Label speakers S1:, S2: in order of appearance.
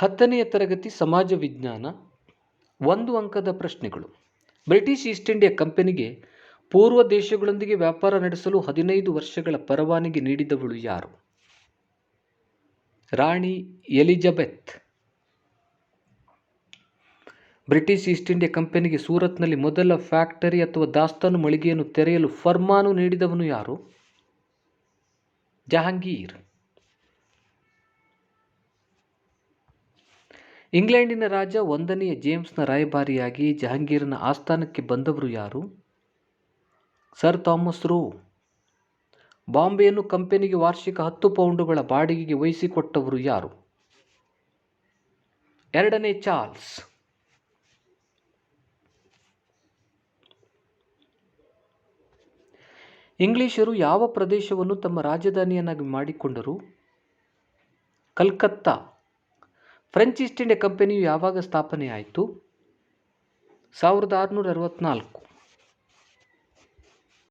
S1: ಹತ್ತನೆಯ ತರಗತಿ ಸಮಾಜ ವಿಜ್ಞಾನ, ಒಂದು ಅಂಕದ ಪ್ರಶ್ನೆಗಳು. ಬ್ರಿಟಿಷ್ ಈಸ್ಟ್ ಇಂಡಿಯಾ ಕಂಪನಿಗೆ ಪೂರ್ವ ದೇಶಗಳೊಂದಿಗೆ ವ್ಯಾಪಾರ ನಡೆಸಲು ಹದಿನೈದು ವರ್ಷಗಳ ಪರವಾನಗಿ ನೀಡಿದವಳು ಯಾರು? ರಾಣಿ ಎಲಿಜಬೆತ್. ಬ್ರಿಟಿಷ್ ಈಸ್ಟ್ ಇಂಡಿಯಾ ಕಂಪನಿಗೆ ಸೂರತ್ನಲ್ಲಿ ಮೊದಲ ಫ್ಯಾಕ್ಟರಿ ಅಥವಾ ದಾಸ್ತಾನು ಮಳಿಗೆಯನ್ನು ತೆರೆಯಲು ಫರ್ಮಾನು ನೀಡಿದವನು ಯಾರು? ಜಹಾಂಗೀರ್. ಇಂಗ್ಲೆಂಡಿನ ರಾಜ ಒಂದನೆಯ ಜೇಮ್ಸ್ನ ರಾಯಭಾರಿಯಾಗಿ ಜಹಾಂಗೀರನ ಆಸ್ಥಾನಕ್ಕೆ ಬಂದವರು ಯಾರು? ಸರ್ ಥಾಮಸ್ ರೂ. ಬಾಂಬೆಯನ್ನು ಕಂಪನಿಗೆ ವಾರ್ಷಿಕ ಹತ್ತು ಪೌಂಡುಗಳ ಬಾಡಿಗೆಗೆ ವಹಿಸಿಕೊಟ್ಟವರು ಯಾರು? ಎರಡನೇ ಚಾರ್ಲ್ಸ್. ಇಂಗ್ಲಿಷರು ಯಾವ ಪ್ರದೇಶವನ್ನು ತಮ್ಮ ರಾಜಧಾನಿಯನ್ನಾಗಿ ಮಾಡಿಕೊಂಡರು? ಕಲ್ಕತ್ತಾ. ಫ್ರೆಂಚ್ ಈಸ್ಟ್ ಇಂಡಿಯಾ ಕಂಪನಿಯು ಯಾವಾಗ ಸ್ಥಾಪನೆಯಾಯಿತು? ಸಾವಿರದ ಆರುನೂರ ಅರವತ್ನಾಲ್ಕು.